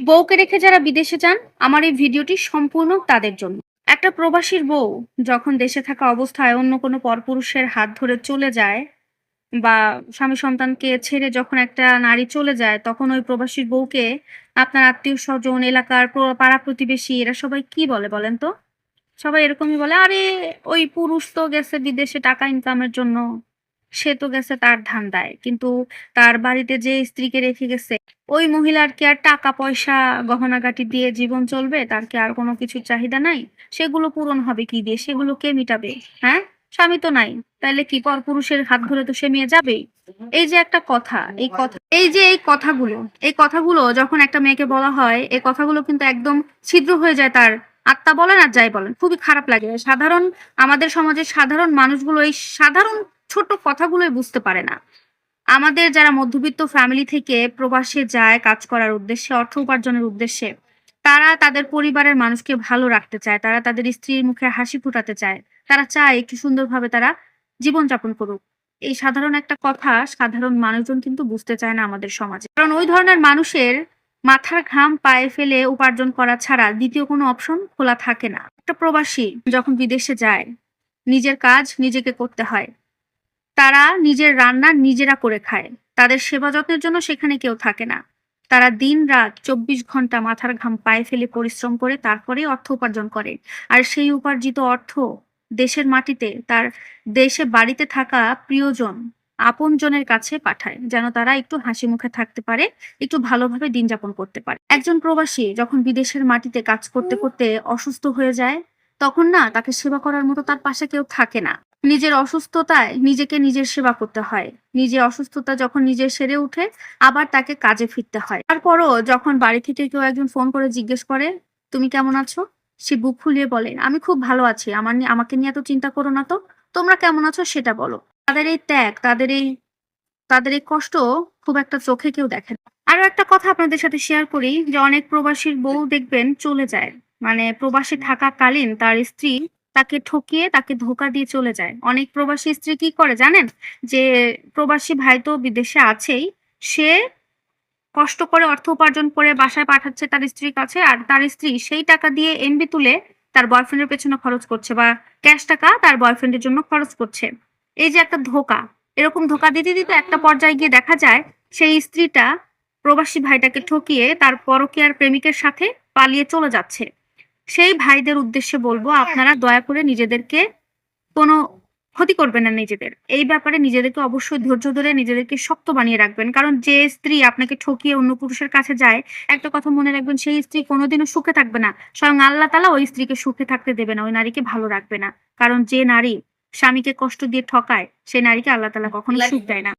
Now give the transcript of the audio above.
বউকে রেখে যারা বিদেশে যান, আমার এই ভিডিওটি সম্পূর্ণ তাদের জন্য। একটা প্রবাসীর বউ যখন দেশে থাকা অবস্থায় অন্য কোনো পরপুরুষের হাত ধরে চলে যায় বা স্বামী সন্তানকে ছেড়ে যখন একটা নারী চলে যায়, তখন ওই প্রবাসীর বউকে আপনার আত্মীয় স্বজন, এলাকার পাড়া প্রতিবেশী, এরা সবাই কি বলে বলেন তো? সবাই এরকমই বলে, আরে, ওই পুরুষ তো গেছে বিদেশে টাকা ইনকামের জন্য। সে তো গেছে তার ধান্দায়। কিন্তু তার বাড়িতে যে স্ত্রীকে রেখে গেছে, ওই মহিলার কি আর টাকা পয়সা গহনাগাটি দিয়ে জীবন চলবে? তার কি আর কোনো কিছু চাহিদা নাই? সেগুলো পূরণ হবে কি দিয়ে? সেগুলো কে মিটাবে? হ্যাঁ? স্বামী তো নাই। তাইলে কি পর পুরুষের হাত ধরে তো সে মেয়ে যাবেই? এই যে একটা কথা, এই কথা, এই যে এই কথাগুলো এই কথাগুলো যখন একটা মেয়েকে বলা হয় এই কথাগুলো কিন্তু একদম ছিদ্র হয়ে যায় তার। আত্মা বলেন আর যাই বলেন, খুবই খারাপ লাগে। সাধারণ, আমাদের সমাজের সাধারণ মানুষগুলো এই সাধারণ ছোট কথাগুলোই বুঝতে পারে না। আমাদের যারা মধ্যবিত্ত ফ্যামিলি থেকে প্রবাসে যায়, কাজ করার উদ্দেশ্যে, অর্থ উপার্জনের উদ্দেশ্যে, তারা তাদের পরিবারের মানুষকে ভালো রাখতে চায়, তারা তাদের স্ত্রীর মুখে হাসি ফুটাতে চায়। তারা চায় একটু সুন্দরভাবে তারা জীবনযাপন করুক। এই সাধারণ একটা কথা, সাধারণ মানুষজন কিন্তু বুঝতে চায় না আমাদের সমাজে। কারণ ওই ধরনের মানুষের মাথার ঘাম পায়ে ফেলে উপার্জন করা ছাড়া দ্বিতীয় কোনো অপশন খোলা থাকে না। একটা প্রবাসী যখন বিদেশে যায়, নিজের কাজ নিজেকে করতে হয় তারা নিজের রান্না নিজেরা করে খায়। তাদের সেবা যত্নের জন্য সেখানে কেউ থাকে না। তারা দিন রাত চব্বিশ ঘণ্টা মাথার ঘাম পায়ে ফেলে পরিশ্রম করে তারপরে অর্থ উপার্জন করে। আর সেই উপার্জিত অর্থ দেশের মাটিতে, তার দেশে বাড়িতে থাকা প্রিয়জন আপনজনের কাছে পাঠায়, যেন তারা একটু হাসি মুখে থাকতে পারে, একটু ভালোভাবে দিন যাপন করতে পারে। একজন প্রবাসী যখন বিদেশের মাটিতে কাজ করতে করতে অসুস্থ হয়ে যায়, তখন না তাকে সেবা করার মতো তার পাশে কেউ থাকে না। নিজের অসুস্থতায় নিজেকে নিজের সেবা করতে হয়। নিজে অসুস্থতা যখন নিজের সেরে উঠে আবার তাকে কাজে ফিরতে হয়। তারপরও যখন বাড়ি থেকে কেউ একজন ফোন করে জিজ্ঞেস করে, তুমি কেমন আছো? সে বুক ফুলিয়ে বলে, আমি খুব ভালো আছি। আমার আমাকে নিয়ে এত চিন্তা করো না তো। তোমরা কেমন আছো সেটা বলো। তাদের এই ত্যাগ, তাদের এই তাদের এই কষ্ট খুব একটা চোখে কেউ দেখে না। আরও একটা কথা আপনাদের সাথে শেয়ার করি যে অনেক প্রবাসীর বউ দেখবেন চলে যায়। মানে প্রবাসী থাকাকালীন তার স্ত্রী তাকে ঠকিয়ে তাকে ধোকা দিয়ে চলে যায়। অনেক প্রবাসী স্ত্রী কি করে জানেন? যে প্রবাসী ভাই তো বিদেশে আছেই, সে কষ্ট করে অর্থ উপার্জন করে বাসায় পাঠাচ্ছে তার স্ত্রীর কাছে আর তার স্ত্রী সেই টাকা দিয়ে এমবি তুলে তার বয়ফ্রেন্ডের পেছনে খরচ করছে বা ক্যাশ টাকা তার বয়ফ্রেন্ডের জন্য খরচ করছে। এই যে একটা ধোকা, এরকম ধোকা দিতে দিতে একটা পর্যায়ে গিয়ে দেখা যায় সেই স্ত্রীটা প্রবাসী ভাইটাকে ঠকিয়ে তার পরকীয়ার প্রেমিকের সাথে পালিয়ে চলে যাচ্ছে। সেই ভাইদের উদ্দেশ্যে বলব আপনারা দয়া করে নিজেদেরকে কোনো ক্ষতি করবেন না নিজেদের। এই ব্যাপারে নিজেদেরকে অবশ্যই ধৈর্য ধরে নিজেদেরকে শক্ত বানিয়ে রাখবেন। কারণ যে স্ত্রী আপনাকে ঠকিয়ে অন্য পুরুষের কাছে যায় একটা কথা মনে রাখবেন সেই স্ত্রী কোনোদিনও সুখে থাকবে না। স্বয়ং আল্লাহ তালা ওই স্ত্রীকে সুখে থাকতে দেবে না ওই নারীকে ভালো রাখবে না। কারণ যে নারী স্বামীকে কষ্ট দিয়ে ঠকায় সেই নারীকে আল্লাহ তালা কখনো সুখ দেয় না।